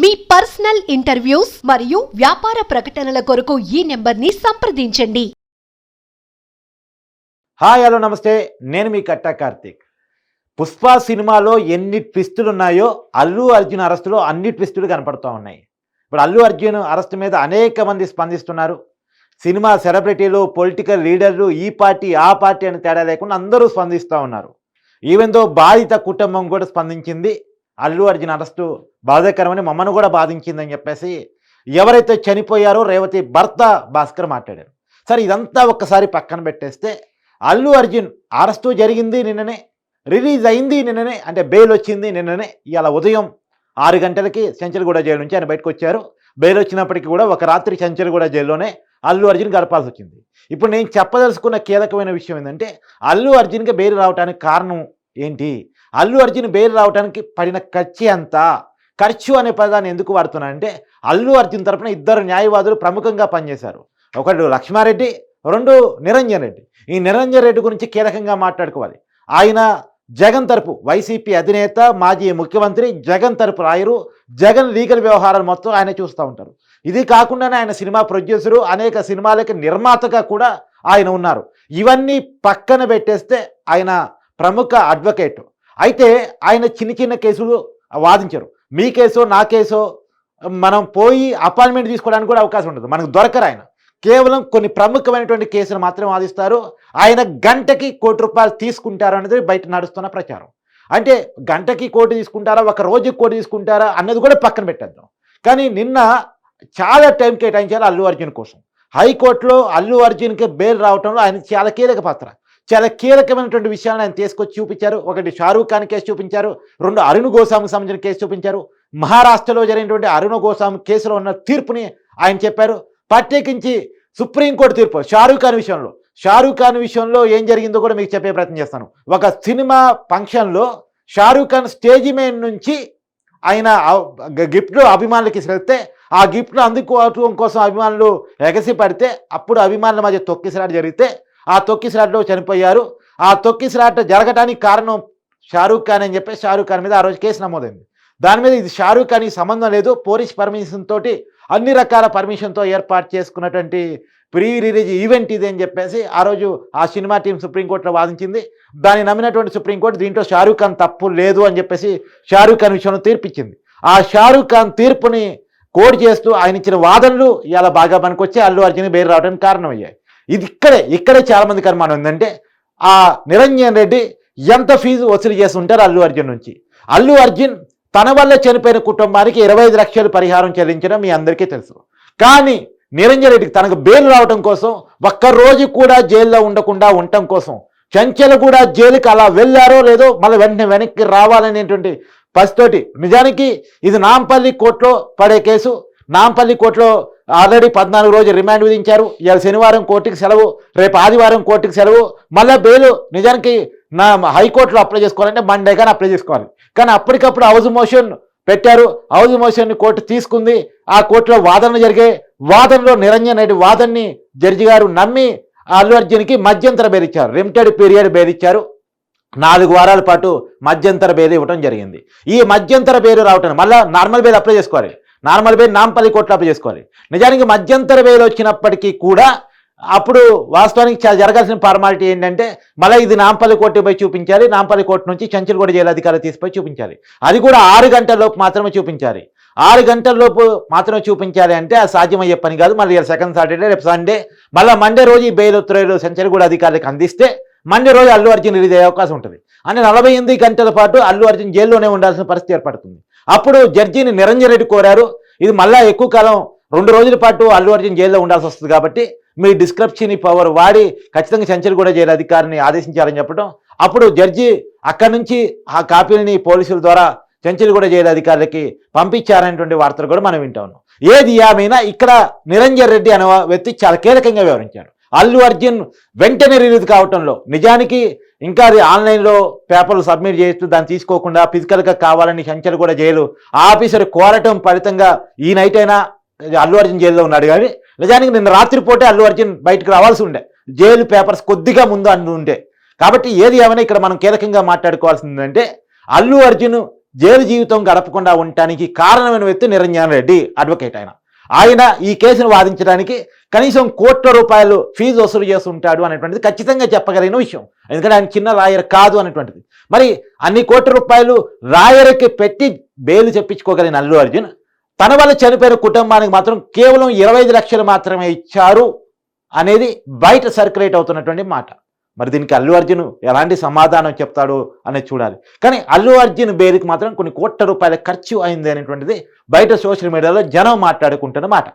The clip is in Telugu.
మీ పర్సనల్ ఇంటర్వ్యూస్ మరియు వ్యాపార ప్రకటనల కొరకు ఈ నెంబర్ని సంప్రదించండి. హాయ్ హలో నమస్తే. నేను మీ కట్టా కార్తీక్. పుష్ప సినిమాలో ఎన్ని ట్విస్టులు ఉన్నాయో అల్లు అర్జున్ అరెస్టులో అన్ని ట్విస్టులు కనపడుతూ ఉన్నాయి. ఇప్పుడు అల్లు అర్జున్ అరెస్ట్ మీద అనేక మంది స్పందిస్తున్నారు. సినిమా సెలబ్రిటీలు పొలిటికల్ లీడర్లు ఈ పార్టీ ఆ పార్టీ అని తేడా లేకుండా అందరూ స్పందిస్తూ ఉన్నారు. ఈవెన్ దో బాధిత కుటుంబం కూడా స్పందించింది అల్లు అర్జున్ అరెస్టు బాధాకరమని మమ్మను కూడా బాధించిందని చెప్పేసి ఎవరైతే చనిపోయారో రేవతి భర్త భాస్కర్ మాట్లాడారు. సరే ఇదంతా ఒక్కసారి పక్కన పెట్టేస్తే అల్లు అర్జున్ అరెస్టు జరిగింది నిన్ననే రిలీజ్ అయింది నిన్ననే అంటే బెయిల్ వచ్చింది నిన్ననే ఇవాళ ఉదయం ఆరు గంటలకి సెంచరిగూడ జైలు నుంచి ఆయన బయటకు వచ్చారు. బెయిల్ వచ్చినప్పటికీ కూడా ఒక రాత్రి చెంచల్గూడ జైల్లోనే అల్లు అర్జున్ గడపాల్సి వచ్చింది. ఇప్పుడు నేను చెప్పదలుచుకున్న కీలకమైన విషయం ఏంటంటే అల్లు అర్జున్కి బెయిల్ రావడానికి కారణం ఏంటి? అల్లు అర్జున్ బెయిల్ రావడానికి పడిన ఖర్చు ఎంత? ఖర్చు అనే పదాన్ని ఎందుకు వాడుతున్నానంటే అల్లు అర్జున్ తరపున ఇద్దరు న్యాయవాదులు ప్రముఖంగా పనిచేశారు. ఒకడు లక్ష్మారెడ్డి రెండు నిరంజన్ రెడ్డి. ఈ నిరంజన్ రెడ్డి గురించి కీలకంగా మాట్లాడుకోవాలి. ఆయన జగన్ తరపు వైసీపీ అధినేత మాజీ ముఖ్యమంత్రి జగన్ తరపు రాయరు. జగన్ లీగల్ వ్యవహారాలు మొత్తం ఆయన చూస్తూ ఉంటారు. ఇది కాకుండానే ఆయన సినిమా ప్రొడ్యూసరు అనేక సినిమాలకి నిర్మాతగా కూడా ఆయన ఉన్నారు. ఇవన్నీ పక్కన పెట్టేస్తే ఆయన ప్రముఖ అడ్వకేట్. అయితే ఆయన చిన్న చిన్న కేసులు వాదించారు. మీ కేసో నా కేసో మనం పోయి అపాయింట్మెంట్ తీసుకోవడానికి కూడా అవకాశం ఉండదు. మనకు దొరకరు ఆయన. కేవలం కొన్ని ప్రముఖమైనటువంటి కేసులు మాత్రమే వాదిస్తారు. ఆయన గంటకి కోటి రూపాయలు తీసుకుంటారు అనేది బయట నడుస్తున్న ప్రచారం. అంటే గంటకి కోటి తీసుకుంటారా ఒక రోజుకి కోటి తీసుకుంటారా అన్నది కూడా పక్కన పెట్టేద్దాం. కానీ నిన్న చాలా టైం కేటాయించారు అల్లు అర్జున్ కోసం. హైకోర్టులో అల్లు అర్జున్కి బెయిల్ రావడంలో ఆయన చాలా కీలక పాత్ర. చాలా కీలకమైనటువంటి విషయాలను ఆయన తీసుకొచ్చి చూపించారు. ఒకటి షారూఖ్ ఖాన్ కేసు చూపించారు. రెండు అరుణ్ గోస్వామికి సంబంధించిన కేసు చూపించారు. మహారాష్ట్రలో జరిగినటువంటి అరుణ్ గోస్వామి కేసులో ఉన్న తీర్పుని ఆయన చెప్పారు. ప్రత్యేకించి సుప్రీంకోర్టు తీర్పు షారూఖ్ ఖాన్ విషయంలో. షారూఖ్ ఖాన్ విషయంలో ఏం జరిగిందో కూడా మీకు చెప్పే ప్రయత్నం చేస్తాను. ఒక సినిమా ఫంక్షన్లో షారూఖ్ ఖాన్ స్టేజ్ మీద నుంచి ఆయన గిఫ్ట్ అభిమానులకి ఇస్తే ఆ గిఫ్ట్ను అందుకోవటం కోసం అభిమానులు ఎగసి పడితే అప్పుడు అభిమానుల మధ్య తొక్కిసలాట జరిగితే ఆ తొక్కిసలాటలో చనిపోయారు. ఆ తొక్కిసలాట జరగటానికి కారణం షారూఖ్ ఖాన్ అని చెప్పి షారూఖ్ ఖాన్ మీద ఆ రోజు కేసు నమోదైంది. దాని మీద ఇది షారూఖ్ ఖాన్కి సంబంధం లేదు. పోలీస్ పర్మిషన్ తోటి అన్ని రకాల పర్మిషన్తో ఏర్పాటు చేసుకున్నటువంటి ప్రీ రిలీజ్ ఈవెంట్ ఇది అని చెప్పేసి ఆ రోజు ఆ సినిమా టీం సుప్రీంకోర్టులో వాదించింది. దాన్ని నమ్మినటువంటి సుప్రీంకోర్టు దీంట్లో షారూఖ్ ఖాన్ తప్పు లేదు అని చెప్పేసి షారూఖ్ ఖాన్ విషయంలో తీర్పిచ్చింది. ఆ షారూఖ్ ఖాన్ తీర్పుని కోడ్ చేస్తూ ఆయన ఇచ్చిన వాదనలు ఇలా బాగా పనికొచ్చి అల్లు అర్జున్ బెయిల్ రావడానికి కారణమయ్యాయి. ఇది ఇక్కడే ఇక్కడే చాలామంది కర్మానం అనుమానం ఉందంటే ఆ నిరంజన్ రెడ్డి ఎంత ఫీజు వసూలు చేసి ఉంటారు అల్లు అర్జున్ నుంచి. అల్లు అర్జున్ తన వల్ల చనిపోయిన కుటుంబానికి ఇరవై ఐదు లక్షలు పరిహారం చెల్లించడం మీ అందరికీ తెలుసు. కానీ నిరంజన్ రెడ్డికి తనకు బెయిల్ రావడం కోసం ఒక్కరోజు కూడా జైల్లో ఉండకుండా ఉండటం కోసం చంచలు కూడా జైలుకి అలా వెళ్ళారో లేదో మళ్ళీ వెంటనే వెనక్కి రావాలనేటువంటి పసితోటి నిజానికి ఇది నాంపల్లి కోర్టులో పడే కేసు. నాంపల్లి కోర్టులో ఆల్రెడీ పద్నాలుగు రోజులు రిమాండ్ విధించారు. ఇవాళ శనివారం కోర్టుకి సెలవు రేపు ఆదివారం కోర్టుకి సెలవు. మళ్ళీ బెయిల్ నిజానికి నా హైకోర్టులో అప్లై చేసుకోవాలంటే మండే కానీ అప్లై చేసుకోవాలి. కానీ అప్పటికప్పుడు హౌజ్ మోషన్ పెట్టారు. హౌజ్ మోషన్ కోర్టు తీసుకుంది. ఆ కోర్టులో వాదనలు జరిగే వాదనలో నిరంజన్ రెడ్డి వాదన్ని జడ్జి గారు నమ్మి అల్లు అర్జున్కి మధ్యంతర బెయిల్ ఇచ్చారు. లిమిటెడ్ పీరియడ్ బెయిల్ ఇచ్చారు. నాలుగు వారాల పాటు మధ్యంతర బెయిల్ ఇవ్వడం జరిగింది. ఈ మధ్యంతర బెయిల్ రావటం మళ్ళీ నార్మల్ బెయిల్ అప్లై చేసుకోవాలి. నార్మల్ బెయిల్ నాంపల్లి కోట్లు అప్లై చేసుకోవాలి. నిజానికి మధ్యంతర వేలు వచ్చినప్పటికీ కూడా అప్పుడు వాస్తవానికి జరగాల్సిన ఫార్మాలిటీ ఏంటంటే మళ్ళీ ఇది నాంపల్లి కోర్టు పోయి చూపించాలి నాంపల్లి కోర్టు నుంచి చంచల్గూడ జైలు అధికారులు తీసిపోయి చూపించాలి. అది కూడా ఆరు గంటలలోపు మాత్రమే చూపించాలి. ఆరు గంటలలోపు మాత్రమే చూపించాలి అంటే అది సాధ్యమయ్యే పని కాదు. మళ్ళీ సెకండ్ సాటర్డే రేపు సండే మళ్ళీ మండే రోజు ఈ బెయిల్ ఉత్తర్వులు సెంచల్గూడ అధికారులకు అందిస్తే మండే రోజు అల్లు అర్జున్ రిలీజ్ అయ్యే అవకాశం ఉంటుంది. అంటే నలభై ఎనిమిది గంటల పాటు అల్లు అర్జున్ జైల్లోనే ఉండాల్సిన పరిస్థితి ఏర్పడుతుంది. అప్పుడు జడ్జిని నిరంజన్ రెడ్డి కోరారు. ఇది మళ్ళా ఎక్కువ కాలం రెండు రోజుల పాటు అల్లు అర్జున్ జైల్లో ఉండాల్సి వస్తుంది కాబట్టి మీ డిస్క్రిప్షన్ పవర్ వాడి ఖచ్చితంగా చెంచల్గూడ జైలు అధికారిని ఆదేశించాలని చెప్పడం అప్పుడు జడ్జి అక్కడి నుంచి ఆ కాపీలని పోలీసుల ద్వారా చెంచల్గూడ జైలు అధికారులకి పంపించారనేటువంటి వార్తలు కూడా మనం వింటా. ఉన్నాం ఏది ఏమైనా ఇక్కడ నిరంజన్ రెడ్డి అనే వ్యక్తి చాలా కీలకంగా వ్యవహరించాడు అల్లు అర్జున్ వెంటనే రిలీజ్ కావటంలో నిజానికి ఇంకా అది ఆన్లైన్లో పేపర్లు సబ్మిట్ చేస్తూ దాన్ని తీసుకోకుండా ఫిజికల్గా కావాలని సంచలు కూడా జైలు ఆఫీసర్ కోరటం ఫలితంగా ఈ నైట్ అయినా అల్లు అర్జున్ జైల్లో ఉన్నాడు. కానీ నిజానికి నిన్న రాత్రిపూటే అల్లు అర్జున్ బయటకు రావాల్సి ఉండే. జైలు పేపర్స్ కొద్దిగా ముందు అందు ఉండే. కాబట్టి ఏది ఏమైనా ఇక్కడ మనం కీలకంగా మాట్లాడుకోవాల్సిందంటే అల్లు అర్జున్ జైలు జీవితం గడపకుండా ఉండటానికి కారణమైన వ్యక్తి నిరంజన్ రెడ్డి అడ్వకేట్ ఆయన. ఆయన ఈ కేసును వాదించడానికి కనీసం కోట్ల రూపాయలు ఫీజు వసూలు చేస్తుంటాడు అనేటువంటిది ఖచ్చితంగా చెప్పగలిగిన విషయం. ఎందుకంటే ఆయన చిన్న రాయర్ కాదు అనేటువంటిది. మరి అన్ని కోట్ల రూపాయలు రాయర్కి పెట్టి బెయిల్ చెప్పించుకోగలిగిన అల్లు అర్జున్ తన వల్ల చనిపోయిన కుటుంబానికి మాత్రం కేవలం ఇరవై ఐదు లక్షలు మాత్రమే ఇచ్చారు అనేది బయట సర్క్యులేట్ అవుతున్నటువంటి మాట. మరి దీనికి అల్లు అర్జున్ ఎలాంటి సమాధానం చెప్తాడు అనేది చూడాలి. కానీ అల్లు అర్జున్ బేరికి మాత్రం కొన్ని కోట్ల రూపాయల ఖర్చు అయింది అనేటువంటిది బయట సోషల్ మీడియాలో జనం మాట్లాడుకుంటున్న మాట.